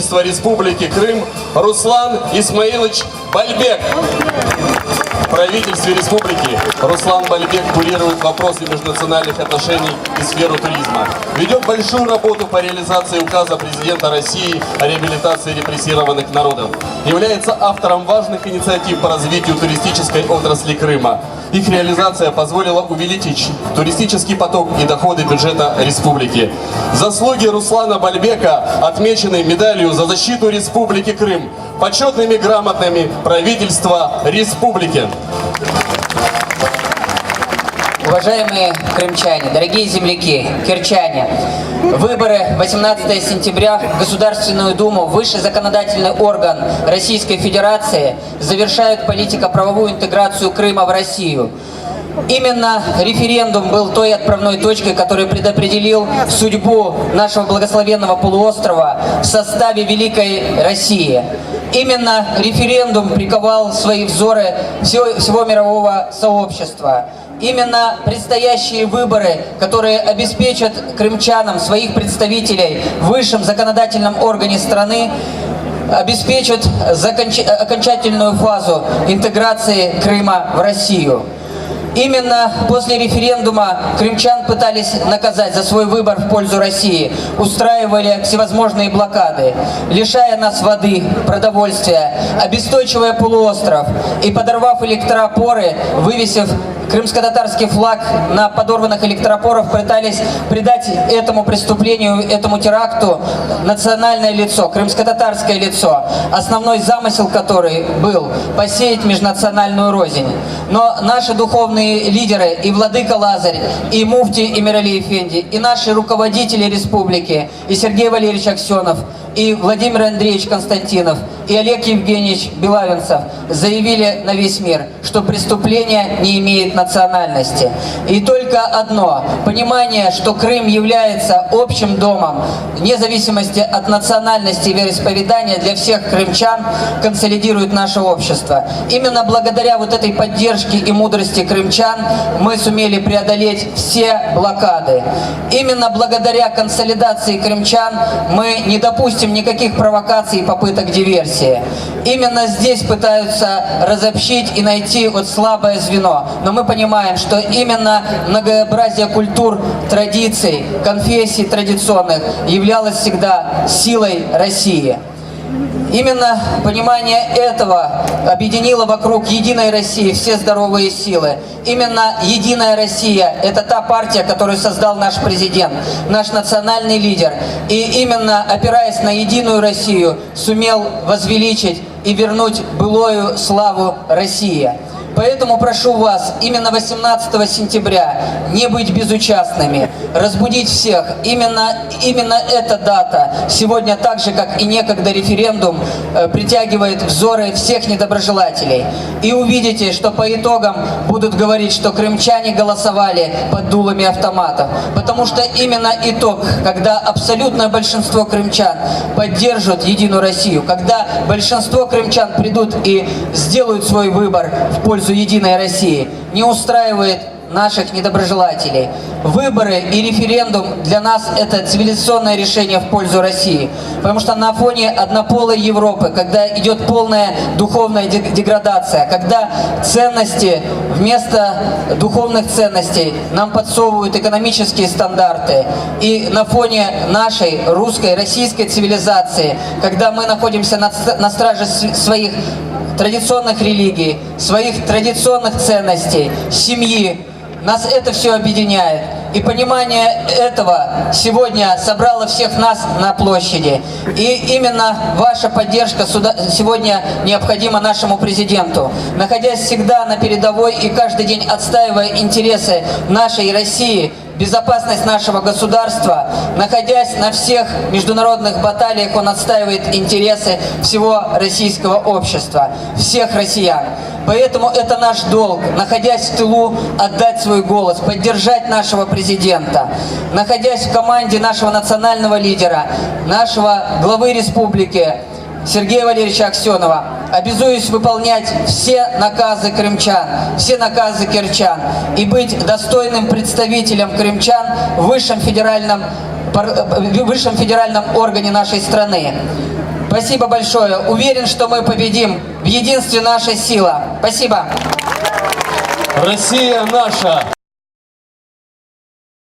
правительства Республики Крым Руслан Исмаилович Бальбек. Правительстве республики Руслан Бальбек курирует вопросы межнациональных отношений и сферу туризма. Ведет большую работу по реализации указа президента России о реабилитации репрессированных народов. Является автором важных инициатив по развитию туристической отрасли Крыма. Их реализация позволила увеличить туристический поток и доходы бюджета республики. Заслуги Руслана Бальбека отмечены медалью за защиту Республики Крым, почетными грамотами правительства республики. Уважаемые крымчане, дорогие земляки, кирчане, выборы 18 сентября в Государственную Думу, высший законодательный орган Российской Федерации, завершают политико-правовую интеграцию Крыма в Россию. Именно референдум был той отправной точкой, который предопределил судьбу нашего благословенного полуострова в составе Великой России. Именно референдум приковал свои взоры всего, всего мирового сообщества. Именно предстоящие выборы, которые обеспечат крымчанам своих представителей в высшем законодательном органе страны, обеспечат законч- окончательную фазу интеграции Крыма в Россию. Именно после референдума крымчан пытались наказать за свой выбор в пользу России, устраивали всевозможные блокады, лишая нас воды, продовольствия, обесточивая полуостров и подорвав электроопоры, вывесив крымско-татарский флаг на подорванных электроопорах, пытались придать этому преступлению, этому теракту национальное лицо, крымско-татарское лицо, основной замысел которой был посеять межнациональную рознь. Но наши духовные лидеры, и Владыка Лазарь, и Муфти Эмирали Эфенди, и наши руководители республики, и Сергей Валерьевич Аксенов, и Владимир Андреевич Константинов, и Олег Евгеньевич Белавинцев заявили на весь мир, что преступление не имеет национальности. И только одно – понимание, что Крым является общим домом, вне зависимости от национальности и вероисповедания для всех крымчан, консолидирует наше общество. Именно благодаря вот этой поддержке и мудрости крымчан мы сумели преодолеть все блокады. Именно благодаря консолидации крымчан мы не допустим никаких провокаций и попыток диверсии. Именно здесь пытаются разобщить и найти вот слабое звено. Но мы понимаем, что именно многообразие культур, традиций, конфессий традиционных являлось всегда силой России. Именно понимание этого объединило вокруг Единой России все здоровые силы. Именно Единая Россия – это та партия, которую создал наш президент, наш национальный лидер. И именно опираясь на Единую Россию, сумел возвеличить и вернуть былую славу России. Поэтому прошу вас именно 18 сентября не быть безучастными, разбудить всех. Именно, именно эта дата сегодня так же, как и некогда референдум, э, притягивает взоры всех недоброжелателей. И увидите, что по итогам будут говорить, что крымчане голосовали под дулами автоматов. Потому что именно итог, когда абсолютное большинство крымчан поддержат Единую Россию, когда большинство крымчан придут и сделают свой выбор в пользу Единой России, не устраивает наших недоброжелателей. Выборы и референдум для нас это цивилизационное решение в пользу России. Потому что на фоне однополой Европы, когда идет полная духовная де- деградация, когда ценности вместо духовных ценностей нам подсовывают экономические стандарты. И на фоне нашей русской, российской цивилизации, когда мы находимся на, ст- на страже своих традиционных религий, своих традиционных ценностей, семьи. Нас это все объединяет. И понимание этого сегодня собрало всех нас на площади. И именно ваша поддержка сюда- сегодня необходима нашему президенту. Находясь всегда на передовой и каждый день отстаивая интересы нашей России, безопасность нашего государства, находясь на всех международных баталиях, он отстаивает интересы всего российского общества, всех россиян. Поэтому это наш долг, находясь в тылу, отдать свой голос, поддержать нашего президента. Находясь в команде нашего национального лидера, нашего главы республики, Сергея Валерьевича Аксенова, обязуюсь выполнять все наказы крымчан, все наказы кирчан и быть достойным представителем крымчан в высшем федеральном э, высшем федеральном органе нашей страны. Спасибо большое. Уверен, что мы победим. В единстве наша сила. Спасибо. Россия наша!